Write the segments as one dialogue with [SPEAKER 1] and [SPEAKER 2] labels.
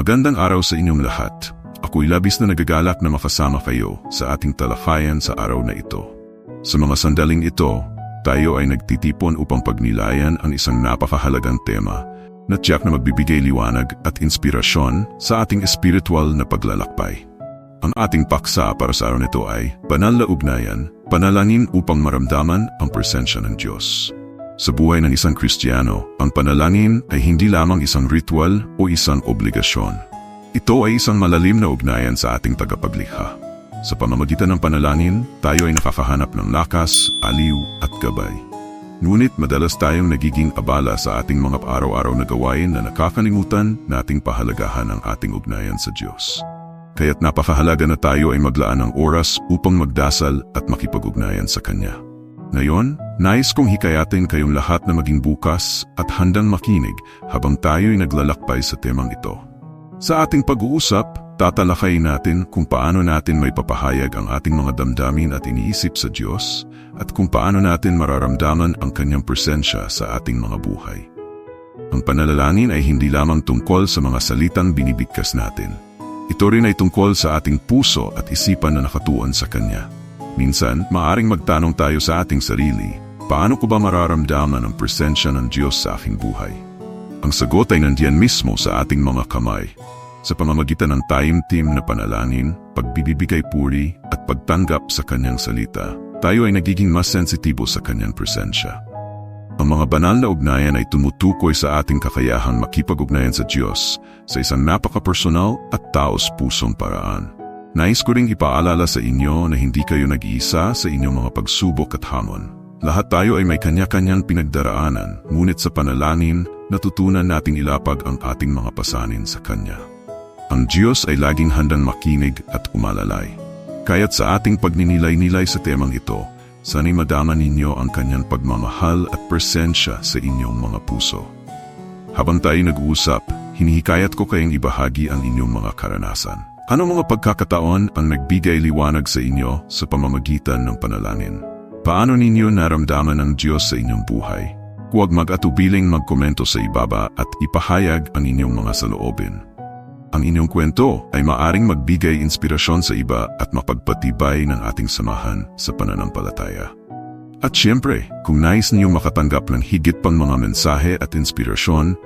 [SPEAKER 1] Magandang araw sa inyong lahat. Ako'y labis na nagagalak na makasama kayo sa ating talakayan sa araw na ito. Sa mga sandaling ito, tayo ay nagtitipon upang pagnilayan ang isang napakahalagang tema na tiyak na magbibigay liwanag at inspirasyon sa ating espiritual na paglalakbay. Ang ating paksa para sa araw nito ay banal na ugnayan, panalangin upang maramdaman ang presensya ng Diyos. Sa buhay ng isang Kristiyano, ang panalangin ay hindi lamang isang ritual o isang obligasyon. Ito ay isang malalim na ugnayan sa ating tagapaglikha. Sa pamamagitan ng panalangin, tayo ay nakakahanap ng lakas, aliw at gabay. Ngunit madalas tayong nagiging abala sa ating mga araw-araw na gawain na nakakalimutan nating pahalagahan ang ating ugnayan sa Diyos. Kaya't napakahalaga na tayo ay maglaan ng oras upang magdasal at makipag-ugnayan sa Kanya. Ngayon, nais kong hikayatin kayong lahat na maging bukas at handang makinig habang tayo'y naglalakbay sa temang ito. Sa ating pag-uusap, tatalakay natin kung paano natin may papahayag ang ating mga damdamin at iniisip sa Diyos at kung paano natin mararamdaman ang Kanyang presensya sa ating mga buhay. Ang panalalanin ay hindi lamang tungkol sa mga salitang binibigkas natin. Ito rin ay tungkol sa ating puso at isipan na nakatuon sa Kanya. Minsan, maaring magtanong tayo sa ating sarili, paano ko ba mararamdaman ang presensya ng Diyos sa aking buhay? Ang sagot ay nandiyan mismo sa ating mga kamay. Sa pamamagitan ng time-team na panalangin, pagbibigay puri at pagtanggap sa kanyang salita, tayo ay nagiging mas sensitibo sa kanyang presensya. Ang mga banal na ugnayan ay tumutukoy sa ating kakayahang makipag-ugnayan sa Diyos sa isang napaka-personal at taos-pusong paraan. Nais ko ring ipaalala sa inyo na hindi kayo nag-iisa sa inyong mga pagsubok at hamon. Lahat tayo ay may kanya-kanyang pinagdaraanan, ngunit sa panalangin, natutunan nating ilapag ang ating mga pasanin sa Kanya. Ang Diyos ay laging handang makinig at umalalay. Kaya't sa ating pagninilay-nilay sa temang ito, sanay madama ninyo ang Kanyang pagmamahal at presensya sa inyong mga puso. Habang tayo nag-uusap, hinihikayat ko kayong ibahagi ang inyong mga karanasan. Ano mga pagkakataon ang nagbigay liwanag sa inyo sa pamamagitan ng panalangin? Paano ninyo naramdaman ang Diyos sa inyong buhay? Huwag mag-atubiling magkomento sa ibaba at ipahayag ang inyong mga saloobin. Ang inyong kwento ay maaring magbigay inspirasyon sa iba at mapagpatibay ng ating samahan sa pananampalataya. At siyempre, kung nais niyo makatanggap ng higit pang mga mensahe at inspirasyon,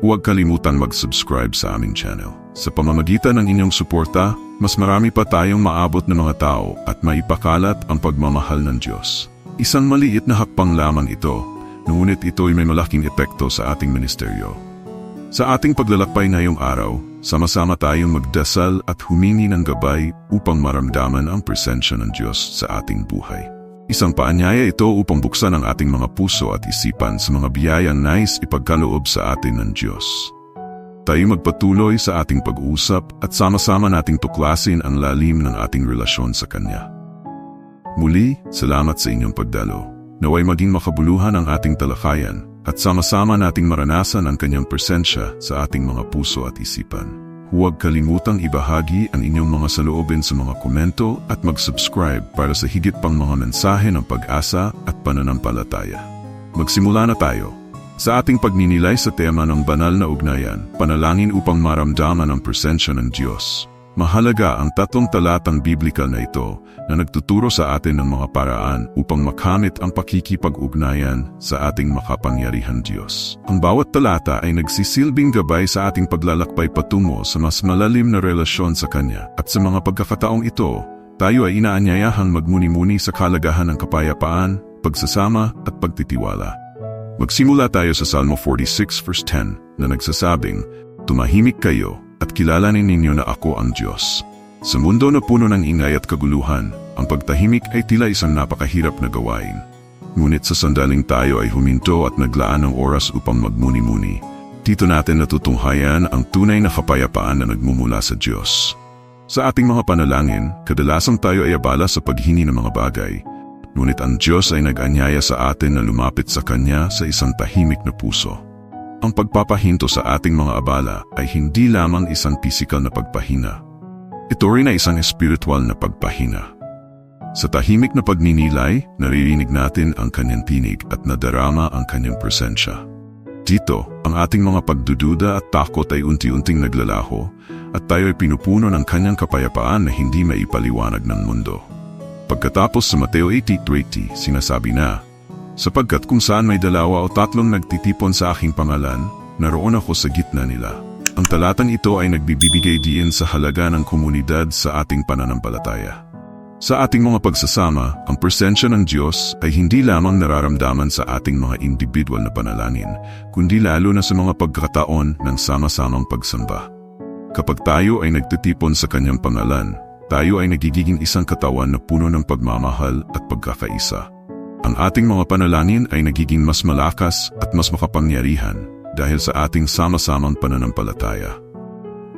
[SPEAKER 1] huwag kalimutan mag-subscribe sa aming channel. Sa pamamagitan ng inyong suporta, mas marami pa tayong maabot ng mga tao at maipakalat ang pagmamahal ng Diyos. Isang maliit na hakbang lamang ito, ngunit ito'y may malaking epekto sa ating ministeryo. Sa ating paglalakbay ngayong araw, sama-sama tayong magdasal at humingi ng gabay upang maramdaman ang presensya ng Diyos sa ating buhay. Isang paanyaya ito upang buksan ang ating mga puso at isipan sa mga biyayang nais ipagkaloob sa atin ng Diyos. Tayo magpatuloy sa ating pag-uusap at sama-sama nating tuklasin ang lalim ng ating relasyon sa Kanya. Muli, salamat sa inyong pagdalo. Naway maging makabuluhan ang ating talakayan at sama-sama nating maranasan ang Kanyang presensya sa ating mga puso at isipan. Huwag kalimutang ibahagi ang inyong mga saloobin sa mga komento at mag-subscribe para sa higit pang mga mensahe ng pag-asa at pananampalataya. Magsimula na tayo. Sa ating pagninilay sa tema ng banal na ugnayan, panalangin upang maramdaman ang presensya ng Diyos. Mahalaga ang tatlong talatang biblikal na ito na nagtuturo sa atin ng mga paraan upang makamit ang pakikipag-ugnayan sa ating makapangyarihan Diyos. Ang bawat talata ay nagsisilbing gabay sa ating paglalakbay patungo sa mas malalim na relasyon sa Kanya at sa mga pagkakataong ito, tayo ay inaanyayahang magmuni-muni sa kalagahan ng kapayapaan, pagsasama at pagtitiwala. Magsimula tayo sa Salmo 46 verse 10 na nagsasabing, Tumahimik kayo at kilalanin ninyo na ako ang Diyos. Sa mundo na puno ng ingay at kaguluhan, ang pagtahimik ay tila isang napakahirap na gawain. Ngunit sa sandaling tayo ay huminto at naglaan ng oras upang magmuni-muni. Dito natin natutunghayan ang tunay na kapayapaan na nagmumula sa Diyos. Sa ating mga panalangin, kadalasang tayo ay abala sa paghini ng mga bagay, Ngunit ang Diyos ay nag-anyaya sa atin na lumapit sa Kanya sa isang tahimik na puso. Ang pagpapahinto sa ating mga abala ay hindi lamang isang pisikal na pagpahina. Ito rin ay isang espiritual na pagpahina. Sa tahimik na pagninilay, naririnig natin ang kanyang tinig at nadarama ang kanyang presensya. Dito, ang ating mga pagdududa at takot ay unti-unting naglalaho at tayo ay pinupuno ng kanyang kapayapaan na hindi maipaliwanag ng mundo. Pagkatapos sa Mateo 18.20, sinasabi na, Sapagkat kung saan may dalawa o tatlong nagtitipon sa aking pangalan, naroon ako sa gitna nila. Ang talatang ito ay nagbibigay diin sa halaga ng komunidad sa ating pananampalataya. Sa ating mga pagsasama, ang presensya ng Diyos ay hindi lamang nararamdaman sa ating mga individual na panalangin, kundi lalo na sa mga pagkataon ng sama-samang pagsamba. Kapag tayo ay nagtitipon sa kanyang pangalan, tayo ay nagiging isang katawan na puno ng pagmamahal at pagkakaisa. Ang ating mga panalangin ay nagiging mas malakas at mas makapangyarihan dahil sa ating sama-samang pananampalataya.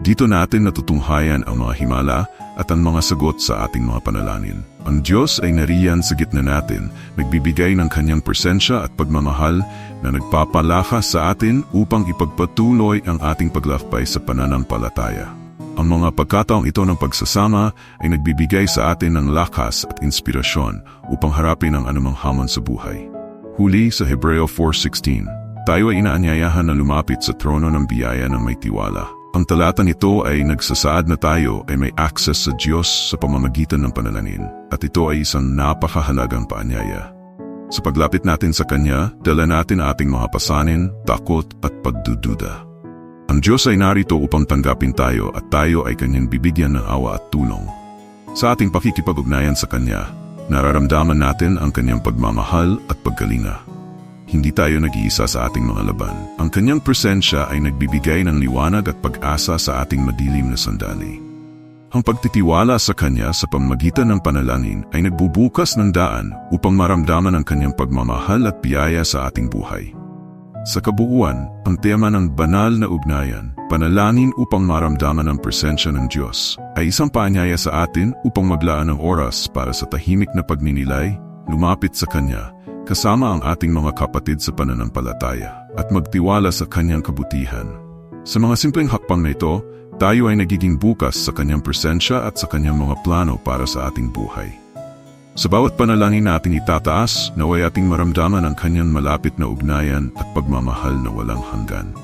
[SPEAKER 1] Dito natin natutunghayan ang mga himala at ang mga sagot sa ating mga panalangin. Ang Diyos ay nariyan sa gitna natin, nagbibigay ng kanyang presensya at pagmamahal na nagpapalakas sa atin upang ipagpatuloy ang ating paglakbay sa pananampalataya. Ang mga pagkataong ito ng pagsasama ay nagbibigay sa atin ng lakas at inspirasyon upang harapin ang anumang hamon sa buhay. Huli sa Hebreo 4.16, tayo ay inaanyayahan na lumapit sa trono ng biyaya ng may tiwala. Ang talata nito ay nagsasaad na tayo ay may access sa Diyos sa pamamagitan ng panalangin at ito ay isang napakahalagang paanyaya. Sa paglapit natin sa Kanya, dala natin ating mga pasanin, takot at pagdududa. Ang Diyos ay narito upang tanggapin tayo at tayo ay Kanyang bibigyan ng awa at tulong. Sa ating pakikipag-ugnayan sa Kanya, nararamdaman natin ang Kanyang pagmamahal at pagkalinga. Hindi tayo nag-iisa sa ating mga laban. Ang kanyang presensya ay nagbibigay ng liwanag at pag-asa sa ating madilim na sandali. Ang pagtitiwala sa Kanya sa pamagitan ng panalangin ay nagbubukas ng daan upang maramdaman ang Kanyang pagmamahal at biyaya sa ating buhay. Sa kabuuan, ang tema ng banal na ugnayan, panalangin upang maramdaman ang presensya ng Diyos, ay isang paanyaya sa atin upang maglaan ng oras para sa tahimik na pagninilay, lumapit sa Kanya, kasama ang ating mga kapatid sa pananampalataya at magtiwala sa kanyang kabutihan. Sa mga simpleng hakbang na ito, tayo ay nagiging bukas sa kanyang presensya at sa kanyang mga plano para sa ating buhay. Sa bawat panalangin natin itataas, naway ating maramdaman ang kanyang malapit na ugnayan at pagmamahal na walang hanggan.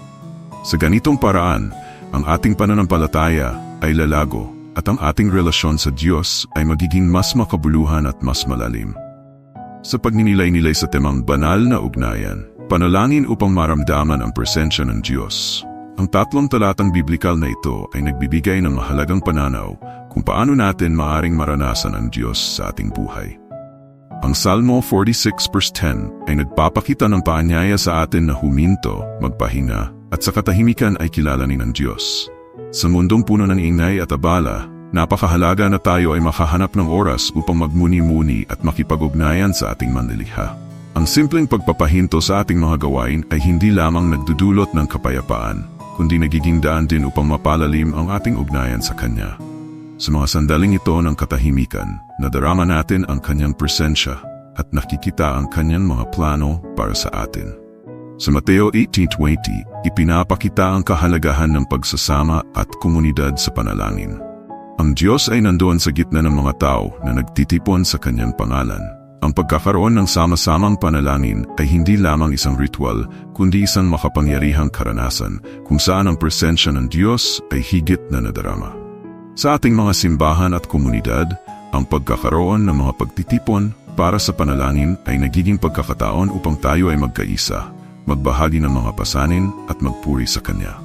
[SPEAKER 1] Sa ganitong paraan, ang ating pananampalataya ay lalago at ang ating relasyon sa Diyos ay magiging mas makabuluhan at mas malalim. Sa pagninilay-nilay sa temang banal na ugnayan, panalangin upang maramdaman ang presensya ng Diyos. Ang tatlong talatang biblikal na ito ay nagbibigay ng mahalagang pananaw kung paano natin maaring maranasan ang Diyos sa ating buhay. Ang Salmo 46 verse 10 ay nagpapakita ng paanyaya sa atin na huminto, magpahinga, at sa katahimikan ay kilalanin ng Diyos. Sa mundong puno ng ingay at abala, Napakahalaga na tayo ay makahanap ng oras upang magmuni-muni at makipag-ugnayan sa ating manlilikha. Ang simpleng pagpapahinto sa ating mga gawain ay hindi lamang nagdudulot ng kapayapaan, kundi nagiging daan din upang mapalalim ang ating ugnayan sa Kanya. Sa mga sandaling ito ng katahimikan, nadarama natin ang Kanyang presensya at nakikita ang Kanyang mga plano para sa atin. Sa Mateo 18.20, ipinapakita ang kahalagahan ng pagsasama at komunidad sa panalangin. Ang Diyos ay nandoon sa gitna ng mga tao na nagtitipon sa kanyang pangalan. Ang pagkakaroon ng sama-samang panalangin ay hindi lamang isang ritual, kundi isang makapangyarihang karanasan kung saan ang presensya ng Diyos ay higit na nadarama. Sa ating mga simbahan at komunidad, ang pagkakaroon ng mga pagtitipon para sa panalangin ay nagiging pagkakataon upang tayo ay magkaisa, magbahagi ng mga pasanin at magpuri sa Kanya.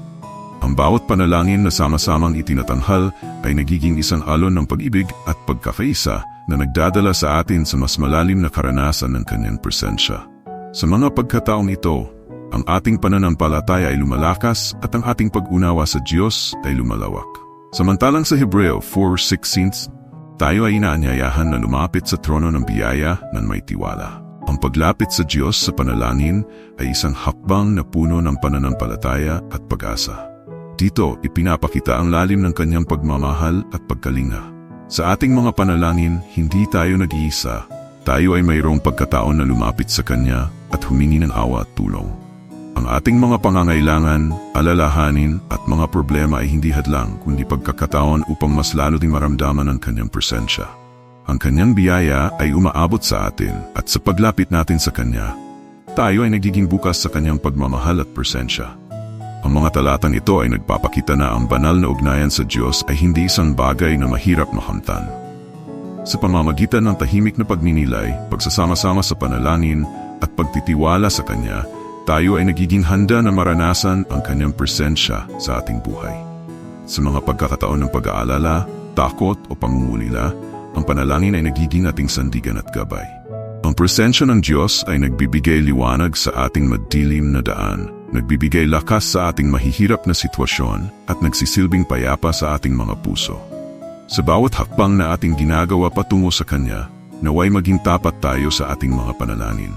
[SPEAKER 1] Ang bawat panalangin na sama-samang itinatanghal ay nagiging isang alon ng pag-ibig at pagkakaisa na nagdadala sa atin sa mas malalim na karanasan ng kanyang presensya. Sa mga pagkataong ito, ang ating pananampalataya ay lumalakas at ang ating pag-unawa sa Diyos ay lumalawak. Samantalang sa Hebreo 4.16, tayo ay inaanyayahan na lumapit sa trono ng biyaya ng may tiwala. Ang paglapit sa Diyos sa panalangin ay isang hakbang na puno ng pananampalataya at pag-asa. Dito, ipinapakita ang lalim ng kanyang pagmamahal at pagkalinga. Sa ating mga panalangin, hindi tayo nag-iisa. Tayo ay mayroong pagkataon na lumapit sa Kanya at humingi ng awa at tulong. Ang ating mga pangangailangan, alalahanin at mga problema ay hindi hadlang kundi pagkakataon upang mas lalo ding maramdaman ang Kanyang presensya. Ang Kanyang biyaya ay umaabot sa atin at sa paglapit natin sa Kanya, tayo ay nagiging bukas sa kanyang pagmamahal at presensya. Ang mga talatang ito ay nagpapakita na ang banal na ugnayan sa Diyos ay hindi isang bagay na mahirap makamtan. Sa pamamagitan ng tahimik na pagninilay, pagsasama-sama sa panalangin at pagtitiwala sa Kanya, tayo ay nagiging handa na maranasan ang Kanyang presensya sa ating buhay. Sa mga pagkakataon ng pag-aalala, takot o pangungulila, ang panalangin ay nagiging ating sandigan at gabay. Ang presensya ng Diyos ay nagbibigay liwanag sa ating madilim na daan, nagbibigay lakas sa ating mahihirap na sitwasyon at nagsisilbing payapa sa ating mga puso. Sa bawat hakbang na ating ginagawa patungo sa Kanya, naway maging tapat tayo sa ating mga panalangin.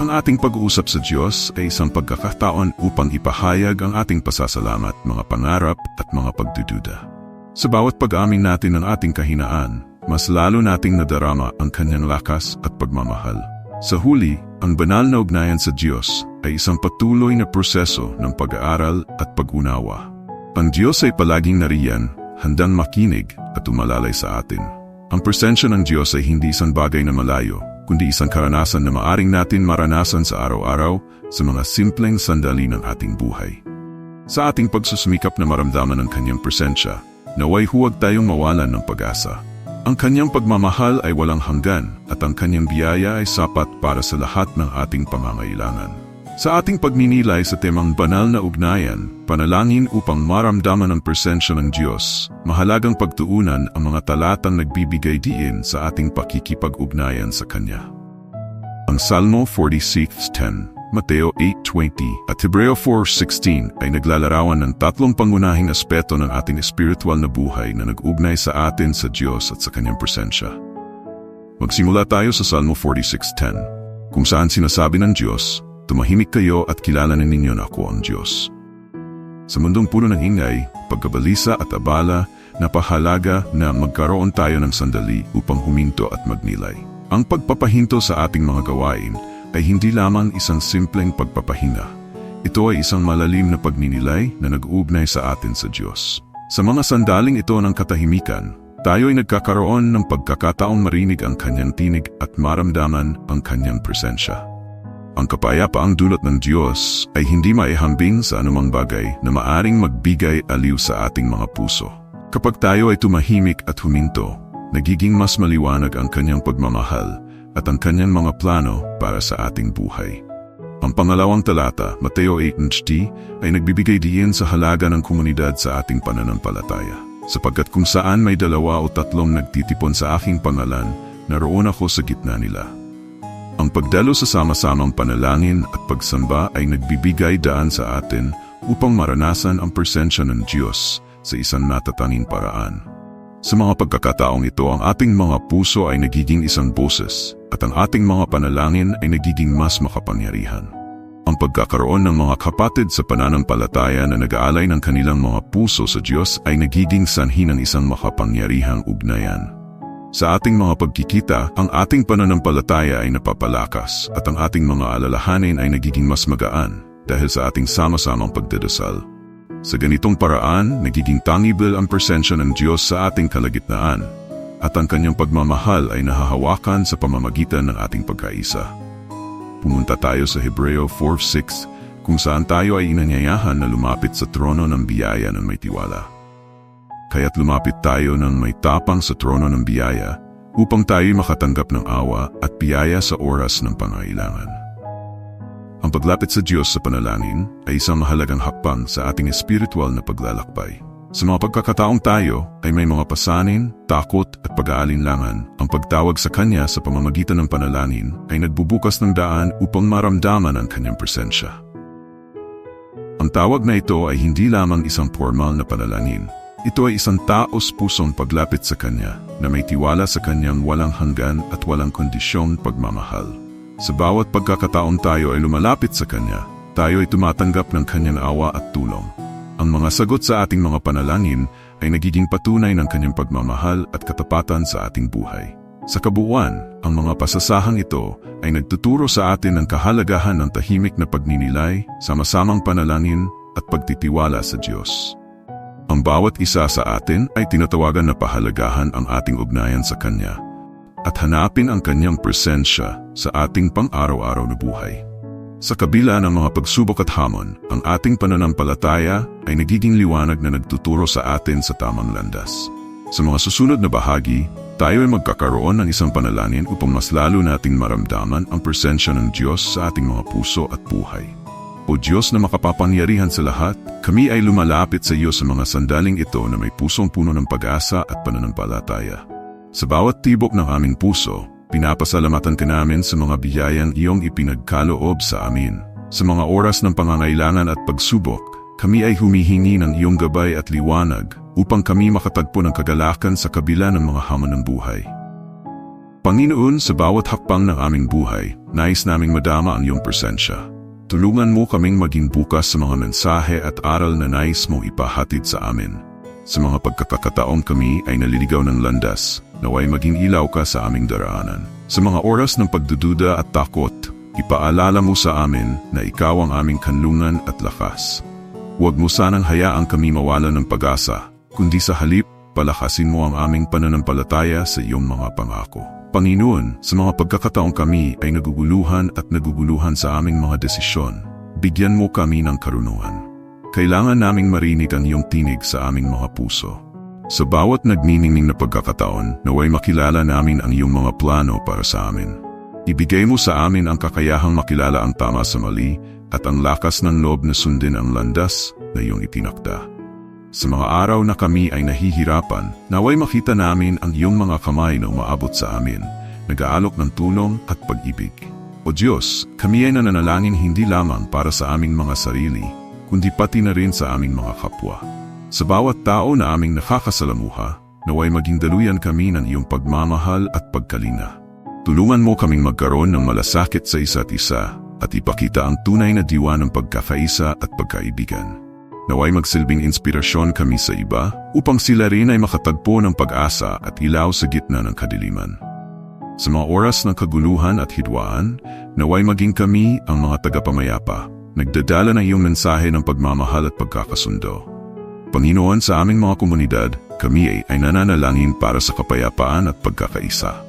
[SPEAKER 1] Ang ating pag-uusap sa Diyos ay isang pagkakataon upang ipahayag ang ating pasasalamat, mga pangarap at mga pagdududa. Sa bawat pag-amin natin ng ating kahinaan, mas lalo nating nadarama ang kanyang lakas at pagmamahal. Sa huli, ang banal na ugnayan sa Diyos ay isang patuloy na proseso ng pag-aaral at pag-unawa. Ang Diyos ay palaging nariyan, handang makinig at umalalay sa atin. Ang presensya ng Diyos ay hindi isang bagay na malayo, kundi isang karanasan na maaring natin maranasan sa araw-araw sa mga simpleng sandali ng ating buhay. Sa ating pagsusumikap na maramdaman ng kanyang presensya, naway huwag tayong mawalan ng pag-asa. Ang kanyang pagmamahal ay walang hanggan at ang kanyang biyaya ay sapat para sa lahat ng ating pangangailangan. Sa ating pagninilay sa temang banal na ugnayan, panalangin upang maramdaman ang presensya ng Diyos, mahalagang pagtuunan ang mga talatang nagbibigay diin sa ating pakikipag-ugnayan sa Kanya. Ang Salmo 46.10 Mateo 8.20 at Hebreo 4.16 ay naglalarawan ng tatlong pangunahing aspeto ng ating espiritual na buhay na nag-ugnay sa atin sa Diyos at sa Kanyang presensya. Magsimula tayo sa Salmo 46.10 kung saan sinasabi ng Diyos, Tumahimik kayo at kilala na ninyo na ako ang Diyos. Sa mundong puno ng ingay, pagkabalisa at abala, napahalaga na magkaroon tayo ng sandali upang huminto at magnilay. Ang pagpapahinto sa ating mga gawain ay hindi lamang isang simpleng pagpapahinga. Ito ay isang malalim na pagninilay na nag-uugnay sa atin sa Diyos. Sa mga sandaling ito ng katahimikan, tayo ay nagkakaroon ng pagkakataong marinig ang kanyang tinig at maramdaman ang kanyang presensya. Ang kapayapaang dulot ng Diyos ay hindi maihambing sa anumang bagay na maaring magbigay aliw sa ating mga puso. Kapag tayo ay tumahimik at huminto, nagiging mas maliwanag ang kanyang pagmamahal at ang kanyang mga plano para sa ating buhay. Ang pangalawang talata, Mateo 8.9, ay nagbibigay diin sa halaga ng komunidad sa ating pananampalataya. Sapagkat kung saan may dalawa o tatlong nagtitipon sa aking pangalan, naroon ako sa gitna nila. Ang pagdalo sa sama-samang panalangin at pagsamba ay nagbibigay daan sa atin upang maranasan ang presensya ng Diyos sa isang natatanging paraan. Sa mga pagkakataong ito, ang ating mga puso ay nagiging isang boses at ang ating mga panalangin ay nagiging mas makapangyarihan. Ang pagkakaroon ng mga kapatid sa pananampalataya na nag-aalay ng kanilang mga puso sa Diyos ay nagiging sanhi ng isang makapangyarihang ugnayan. Sa ating mga pagkikita, ang ating pananampalataya ay napapalakas at ang ating mga alalahanin ay nagiging mas magaan dahil sa ating sama-samang pagdadasal. Sa ganitong paraan, nagiging tangible ang presensya ng Diyos sa ating kalagitnaan at ang kanyang pagmamahal ay nahahawakan sa pamamagitan ng ating pagkaisa. Pumunta tayo sa Hebreo 4.6 kung saan tayo ay inanyayahan na lumapit sa trono ng biyaya ng may tiwala. Kaya't lumapit tayo ng may tapang sa trono ng biyaya upang tayo makatanggap ng awa at biyaya sa oras ng pangailangan. Ang paglapit sa Diyos sa panalangin ay isang mahalagang hakbang sa ating espiritual na paglalakbay. Sa mga pagkakataong tayo ay may mga pasanin, takot at pag-aalinlangan, ang pagtawag sa Kanya sa pamamagitan ng panalangin ay nagbubukas ng daan upang maramdaman ang Kanyang presensya. Ang tawag na ito ay hindi lamang isang formal na panalangin. Ito ay isang taos pusong paglapit sa Kanya na may tiwala sa Kanyang walang hanggan at walang kondisyong pagmamahal. Sa bawat pagkakataon tayo ay lumalapit sa Kanya, tayo ay tumatanggap ng Kanyang awa at tulong. Ang mga sagot sa ating mga panalangin ay nagiging patunay ng Kanyang pagmamahal at katapatan sa ating buhay. Sa kabuuan, ang mga pasasahang ito ay nagtuturo sa atin ng kahalagahan ng tahimik na pagninilay, sama-samang panalangin at pagtitiwala sa Diyos. Ang bawat isa sa atin ay tinatawagan na pahalagahan ang ating ugnayan sa Kanya at hanapin ang kanyang presensya sa ating pang-araw-araw na buhay. Sa kabila ng mga pagsubok at hamon, ang ating pananampalataya ay nagiging liwanag na nagtuturo sa atin sa tamang landas. Sa mga susunod na bahagi, tayo ay magkakaroon ng isang panalangin upang mas lalo nating maramdaman ang presensya ng Diyos sa ating mga puso at buhay. O Diyos na makapapangyarihan sa lahat, kami ay lumalapit sa iyo sa mga sandaling ito na may pusong puno ng pag-asa at pananampalataya. Sa bawat tibok ng aming puso, pinapasalamatan ka namin sa mga biyayang iyong ipinagkaloob sa amin. Sa mga oras ng pangangailangan at pagsubok, kami ay humihingi ng iyong gabay at liwanag upang kami makatagpo ng kagalakan sa kabila ng mga hamon ng buhay. Panginoon, sa bawat hakbang ng aming buhay, nais naming madama ang iyong presensya. Tulungan mo kaming maging bukas sa mga mensahe at aral na nais mong ipahatid sa amin. Sa mga pagkakataong kami ay naliligaw ng landas, naway maging ilaw ka sa aming daraanan. Sa mga oras ng pagdududa at takot, ipaalala mo sa amin na ikaw ang aming kanlungan at lakas. Huwag mo sanang hayaang kami mawalan ng pag-asa, kundi sa halip, palakasin mo ang aming pananampalataya sa iyong mga pangako. Panginoon, sa mga pagkakataong kami ay naguguluhan at naguguluhan sa aming mga desisyon, bigyan mo kami ng karunuhan. Kailangan naming marinig ang iyong tinig sa aming mga puso. Sa bawat nagniningning na pagkakataon, naway makilala namin ang iyong mga plano para sa amin. Ibigay mo sa amin ang kakayahang makilala ang tama sa mali at ang lakas ng loob na sundin ang landas na iyong itinakda. Sa mga araw na kami ay nahihirapan, naway makita namin ang iyong mga kamay na umaabot sa amin, nag-aalok ng tulong at pag-ibig. O Diyos, kami ay nananalangin hindi lamang para sa aming mga sarili, kundi pati na rin sa aming mga kapwa. Sa bawat tao na aming nakakasalamuha, naway maging daluyan kami ng iyong pagmamahal at pagkalina. Tulungan mo kaming magkaroon ng malasakit sa isa't isa at ipakita ang tunay na diwa ng pagkakaisa at pagkaibigan. Naway magsilbing inspirasyon kami sa iba upang sila rin ay makatagpo ng pag-asa at ilaw sa gitna ng kadiliman. Sa mga oras ng kaguluhan at hidwaan, naway maging kami ang mga tagapamayapa, nagdadala ng iyong mensahe ng pagmamahal at pagkakasundo. Panginoon sa aming mga komunidad, kami ay, nananalangin para sa kapayapaan at pagkakaisa.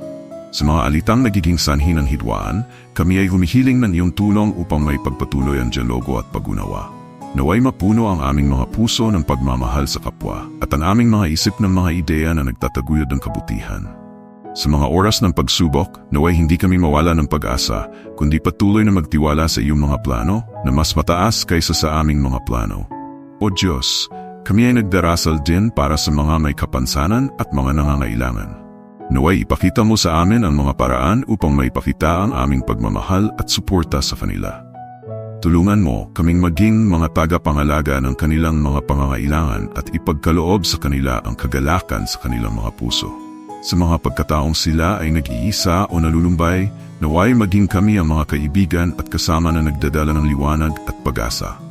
[SPEAKER 1] Sa mga alitang nagiging sanhi ng hidwaan, kami ay humihiling ng iyong tulong upang may pagpatuloy ang dialogo at pagunawa. Naway mapuno ang aming mga puso ng pagmamahal sa kapwa at ang aming mga isip ng mga ideya na nagtataguyod ng kabutihan. Sa mga oras ng pagsubok, naway hindi kami mawala ng pag-asa, kundi patuloy na magtiwala sa iyong mga plano na mas mataas kaysa sa aming mga plano. O Diyos, kami ay nagdarasal din para sa mga may kapansanan at mga nangangailangan. Naway ipakita mo sa amin ang mga paraan upang maipakita ang aming pagmamahal at suporta sa kanila. Tulungan mo kaming maging mga tagapangalaga ng kanilang mga pangangailangan at ipagkaloob sa kanila ang kagalakan sa kanilang mga puso. Sa mga pagkataong sila ay nag-iisa o nalulumbay, naway maging kami ang mga kaibigan at kasama na nagdadala ng liwanag at pag-asa.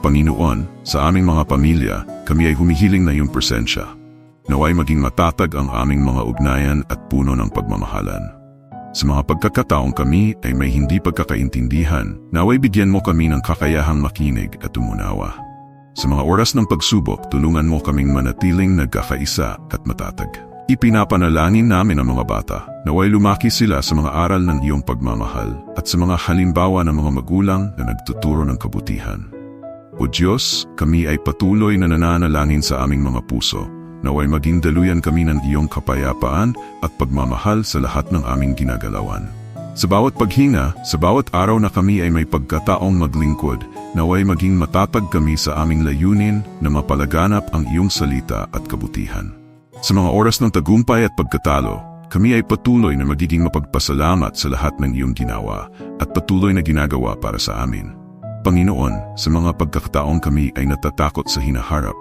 [SPEAKER 1] Panginoon, sa aming mga pamilya, kami ay humihiling na iyong presensya. Naway maging matatag ang aming mga ugnayan at puno ng pagmamahalan. Sa mga pagkakataong kami ay may hindi pagkakaintindihan, naway bigyan mo kami ng kakayahang makinig at umunawa. Sa mga oras ng pagsubok, tulungan mo kaming manatiling nagkakaisa at matatag. Ipinapanalangin namin ang mga bata, naway lumaki sila sa mga aral ng iyong pagmamahal at sa mga halimbawa ng mga magulang na nagtuturo ng kabutihan. O Diyos, kami ay patuloy na nananalangin sa aming mga puso Naway maging daluyan kami ng iyong kapayapaan at pagmamahal sa lahat ng aming ginagalawan. Sa bawat paghinga, sa bawat araw na kami ay may pagkataong maglingkod, naway maging matatag kami sa aming layunin na mapalaganap ang iyong salita at kabutihan. Sa mga oras ng tagumpay at pagkatalo, kami ay patuloy na magiging mapagpasalamat sa lahat ng iyong ginawa at patuloy na ginagawa para sa amin. Panginoon, sa mga pagkakataong kami ay natatakot sa hinaharap,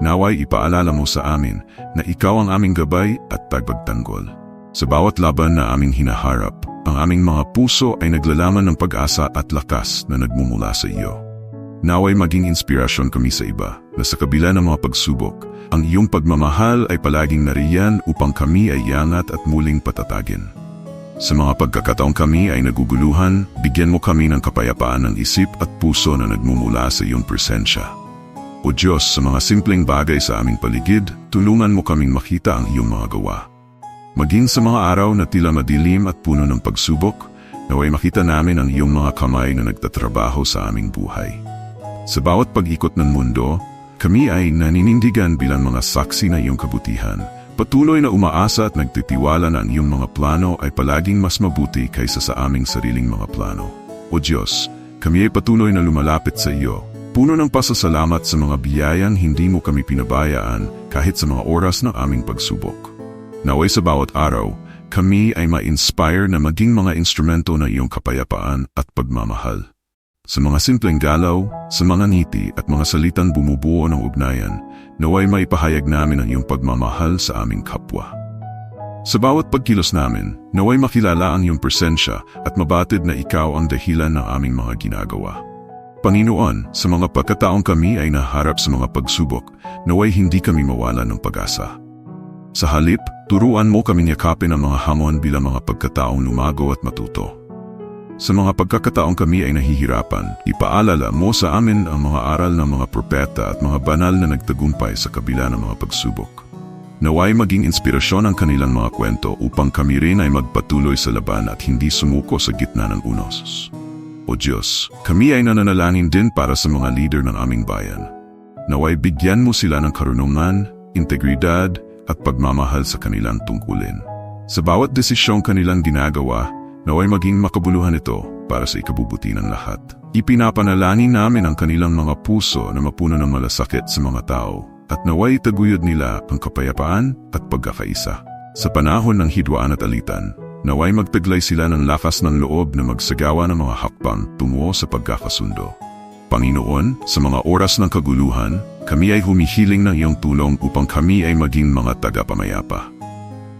[SPEAKER 1] Naway ipaalala mo sa amin na ikaw ang aming gabay at tagbagtanggol. Sa bawat laban na aming hinaharap, ang aming mga puso ay naglalaman ng pag-asa at lakas na nagmumula sa iyo. Naway maging inspirasyon kami sa iba na sa kabila ng mga pagsubok, ang iyong pagmamahal ay palaging nariyan upang kami ay yangat at muling patatagin. Sa mga pagkakataong kami ay naguguluhan, bigyan mo kami ng kapayapaan ng isip at puso na nagmumula sa iyong presensya. O Diyos, sa mga simpleng bagay sa aming paligid, tulungan mo kaming makita ang iyong mga gawa. Maging sa mga araw na tila madilim at puno ng pagsubok, naway makita namin ang iyong mga kamay na nagtatrabaho sa aming buhay. Sa bawat pag-ikot ng mundo, kami ay naninindigan bilang mga saksi na iyong kabutihan. Patuloy na umaasa at nagtitiwala na ang iyong mga plano ay palaging mas mabuti kaysa sa aming sariling mga plano. O Diyos, kami ay patuloy na lumalapit sa iyo. Puno ng pasasalamat sa mga biyayang hindi mo kami pinabayaan kahit sa mga oras ng aming pagsubok. Naway sa bawat araw, kami ay ma-inspire na maging mga instrumento ng iyong kapayapaan at pagmamahal. Sa mga simpleng galaw, sa mga ngiti at mga salitang bumubuo ng ugnayan, naway maipahayag namin ang iyong pagmamahal sa aming kapwa. Sa bawat pagkilos namin, naway makilala ang iyong presensya at mabatid na ikaw ang dahilan ng aming mga ginagawa. Panginoon, sa mga pagkataong kami ay naharap sa mga pagsubok, naway hindi kami mawala ng pag-asa. Sa halip, turuan mo kami yakapin ang mga hamon bilang mga pagkataong lumago at matuto. Sa mga pagkakataong kami ay nahihirapan, ipaalala mo sa amin ang mga aral ng mga propeta at mga banal na nagtagumpay sa kabila ng mga pagsubok. Naway maging inspirasyon ang kanilang mga kwento upang kami rin ay magpatuloy sa laban at hindi sumuko sa gitna ng unos. O Diyos, kami ay nananalangin din para sa mga leader ng aming bayan. Naway bigyan mo sila ng karunungan, integridad at pagmamahal sa kanilang tungkulin. Sa bawat desisyong kanilang ginagawa, naway maging makabuluhan ito para sa ikabubuti ng lahat. Ipinapanalangin namin ang kanilang mga puso na mapuno ng malasakit sa mga tao at naway taguyod nila ang kapayapaan at pagkakaisa. Sa panahon ng hidwaan at alitan, naway magtaglay sila ng lakas ng loob na magsagawa ng mga hakbang tungo sa pagkakasundo. Panginoon, sa mga oras ng kaguluhan, kami ay humihiling ng iyong tulong upang kami ay maging mga tagapamayapa.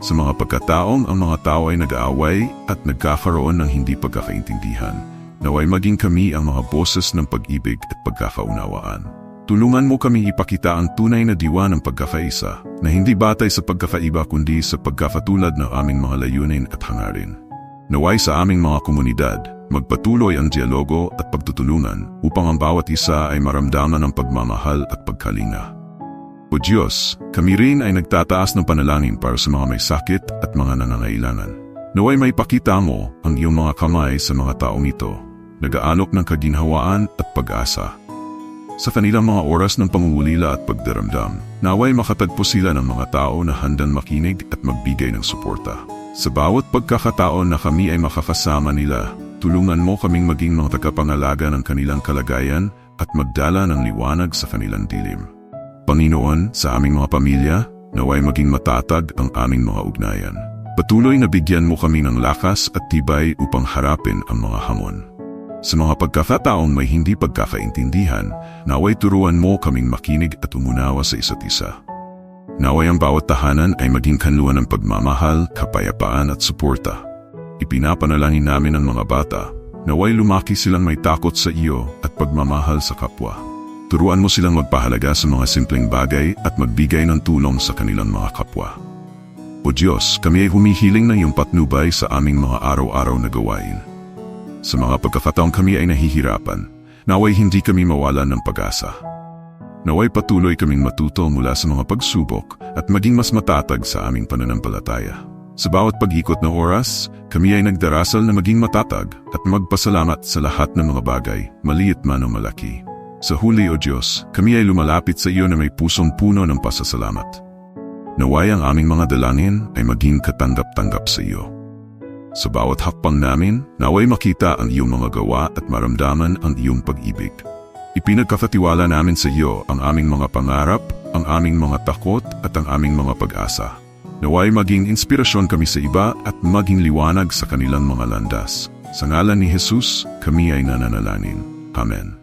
[SPEAKER 1] Sa mga pagkataong ang mga tao ay nag-aaway at nagkakaroon ng hindi pagkakaintindihan, naway maging kami ang mga boses ng pag-ibig at pagkakaunawaan. Tulungan mo kami ipakita ang tunay na diwa ng pagkakaisa na hindi batay sa pagkakaiba kundi sa pagkakatulad ng aming mga layunin at hangarin. Naway sa aming mga komunidad, magpatuloy ang dialogo at pagtutulungan upang ang bawat isa ay maramdaman ng pagmamahal at pagkalinga. O Diyos, kami rin ay nagtataas ng panalangin para sa mga may sakit at mga nangangailangan. Naway may pakita mo ang iyong mga kamay sa mga taong ito, nag-aalok ng kaginhawaan at pag-asa. Sa kanilang mga oras ng pangungulila at pagdaramdam, naway makatagpo sila ng mga tao na handang makinig at magbigay ng suporta. Sa bawat pagkakataon na kami ay makakasama nila, tulungan mo kaming maging mga tagapangalaga ng kanilang kalagayan at magdala ng liwanag sa kanilang dilim. Panginoon, sa aming mga pamilya, naway maging matatag ang aming mga ugnayan. Patuloy na bigyan mo kami ng lakas at tibay upang harapin ang mga hamon. Sa mga pagkakataong may hindi pagkakaintindihan, naway turuan mo kaming makinig at umunawa sa isa't isa. Naway ang bawat tahanan ay maging kanluan ng pagmamahal, kapayapaan at suporta. Ipinapanalangin namin ang mga bata, naway lumaki silang may takot sa iyo at pagmamahal sa kapwa. Turuan mo silang magpahalaga sa mga simpleng bagay at magbigay ng tulong sa kanilang mga kapwa. O Diyos, kami ay humihiling ng iyong patnubay sa aming mga araw-araw na gawain. Sa mga pagkakataong kami ay nahihirapan, naway hindi kami mawalan ng pag-asa. Naway patuloy kaming matuto mula sa mga pagsubok at maging mas matatag sa aming pananampalataya. Sa bawat pag-ikot ng oras, kami ay nagdarasal na maging matatag at magpasalamat sa lahat ng mga bagay, maliit man o malaki. Sa huli o Diyos, kami ay lumalapit sa iyo na may pusong puno ng pasasalamat. Naway ang aming mga dalangin ay maging katanggap-tanggap sa iyo. Sa bawat hakbang namin, naway makita ang iyong mga gawa at maramdaman ang iyong pag-ibig. Ipinagkakatiwala namin sa iyo ang aming mga pangarap, ang aming mga takot at ang aming mga pag-asa. Naway maging inspirasyon kami sa iba at maging liwanag sa kanilang mga landas. Sa ngalan ni Jesus, kami ay nananalangin. Amen.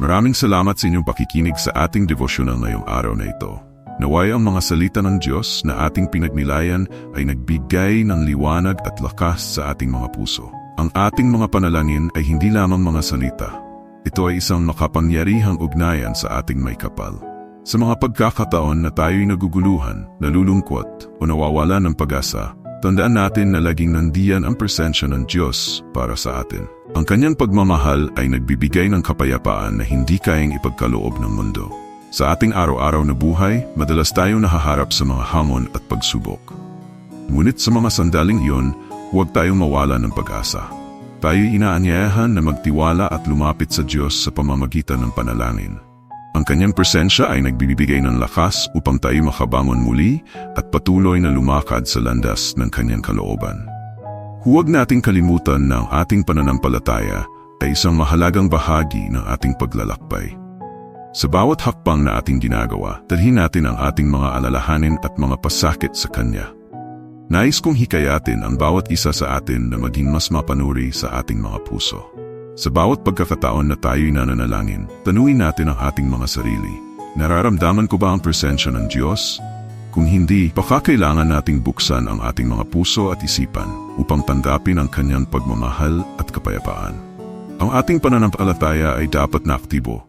[SPEAKER 1] Maraming salamat sa inyong pakikinig sa ating devotional ngayong araw na ito. Naway ang mga salita ng Diyos na ating pinagnilayan ay nagbigay ng liwanag at lakas sa ating mga puso. Ang ating mga panalangin ay hindi lamang mga salita. Ito ay isang makapangyarihang ugnayan sa ating may kapal. Sa mga pagkakataon na tayo'y naguguluhan, nalulungkot o nawawala ng pag-asa, tandaan natin na laging nandiyan ang presensya ng Diyos para sa atin. Ang kanyang pagmamahal ay nagbibigay ng kapayapaan na hindi kayang ipagkaloob ng mundo. Sa ating araw-araw na buhay, madalas tayong nahaharap sa mga hamon at pagsubok. Ngunit sa mga sandaling iyon, huwag tayong mawala ng pag-asa. tayo inaanyayahan na magtiwala at lumapit sa Diyos sa pamamagitan ng panalangin. Ang kanyang presensya ay nagbibigay ng lakas upang tayo makabangon muli at patuloy na lumakad sa landas ng kanyang kalooban. Huwag nating kalimutan na ang ating pananampalataya ay isang mahalagang bahagi ng ating paglalakbay. Sa bawat hakbang na ating ginagawa, dalhin natin ang ating mga alalahanin at mga pasakit sa Kanya. Nais kong hikayatin ang bawat isa sa atin na maging mas mapanuri sa ating mga puso. Sa bawat pagkakataon na tayo'y nananalangin, tanuin natin ang ating mga sarili. Nararamdaman ko ba ang presensya ng Diyos? Kung hindi, baka kailangan nating buksan ang ating mga puso at isipan upang tanggapin ang kanyang pagmamahal at kapayapaan. Ang ating pananampalataya ay dapat na aktibo.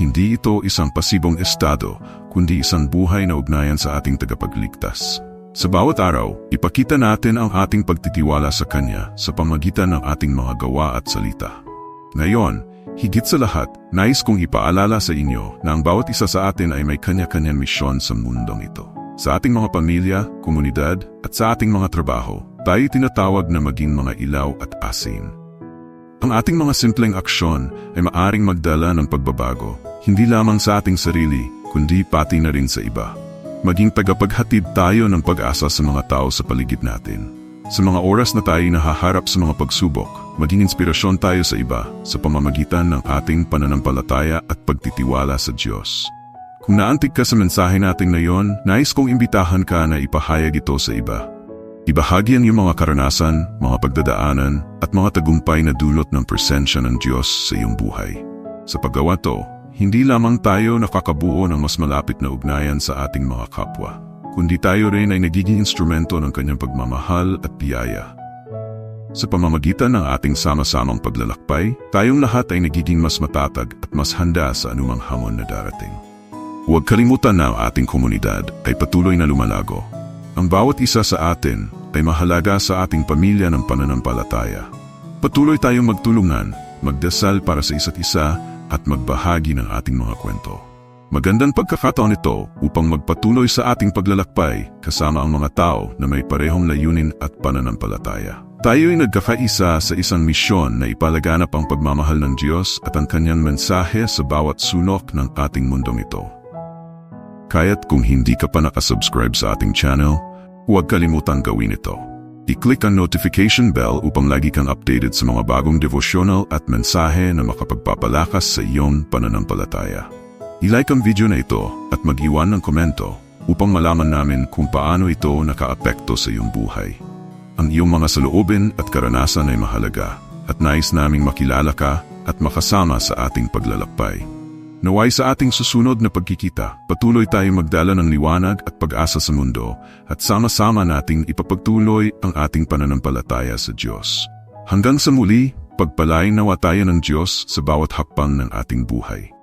[SPEAKER 1] Hindi ito isang pasibong estado, kundi isang buhay na ugnayan sa ating tagapagligtas. Sa bawat araw, ipakita natin ang ating pagtitiwala sa Kanya sa pamagitan ng ating mga gawa at salita. Ngayon, higit sa lahat, nais kong ipaalala sa inyo na ang bawat isa sa atin ay may kanya-kanyang misyon sa mundong ito. Sa ating mga pamilya, komunidad, at sa ating mga trabaho, tayo tinatawag na maging mga ilaw at asin. Ang ating mga simpleng aksyon ay maaring magdala ng pagbabago, hindi lamang sa ating sarili, kundi pati na rin sa iba. Maging tagapaghatid tayo ng pag-asa sa mga tao sa paligid natin. Sa mga oras na tayo nahaharap sa mga pagsubok, maging inspirasyon tayo sa iba sa pamamagitan ng ating pananampalataya at pagtitiwala sa Diyos. Kung naantig ka sa mensahe natin ngayon, nais kong imbitahan ka na ipahayag ito sa iba. Ibahagi ang iyong mga karanasan, mga pagdadaanan, at mga tagumpay na dulot ng presensya ng Diyos sa iyong buhay. Sa paggawa to, hindi lamang tayo nakakabuo ng mas malapit na ugnayan sa ating mga kapwa, kundi tayo rin ay nagiging instrumento ng kanyang pagmamahal at biyaya. Sa pamamagitan ng ating sama-samang paglalakbay, tayong lahat ay nagiging mas matatag at mas handa sa anumang hamon na darating. Huwag kalimutan na ang ating komunidad ay patuloy na lumalago. Ang bawat isa sa atin ay mahalaga sa ating pamilya ng pananampalataya. Patuloy tayong magtulungan, magdasal para sa isa't isa at magbahagi ng ating mga kwento. Magandang pagkakataon ito upang magpatuloy sa ating paglalakbay kasama ang mga tao na may parehong layunin at pananampalataya. Tayo ay nagkakaisa sa isang misyon na ipalaganap ang pagmamahal ng Diyos at ang kanyang mensahe sa bawat sunok ng ating mundong ito. Kaya't kung hindi ka pa nakasubscribe sa ating channel, Huwag kalimutang gawin ito. I-click ang notification bell upang lagi kang updated sa mga bagong devotional at mensahe na makapagpapalakas sa iyong pananampalataya. I-like ang video na ito at mag-iwan ng komento upang malaman namin kung paano ito nakaapekto sa iyong buhay. Ang iyong mga saloobin at karanasan ay mahalaga at nais naming makilala ka at makasama sa ating paglalakbay. Naway sa ating susunod na pagkikita, patuloy tayong magdala ng liwanag at pag-asa sa mundo at sama-sama nating ipapagtuloy ang ating pananampalataya sa Diyos. Hanggang sa muli, pagpalain nawa tayo ng Diyos sa bawat hakbang ng ating buhay.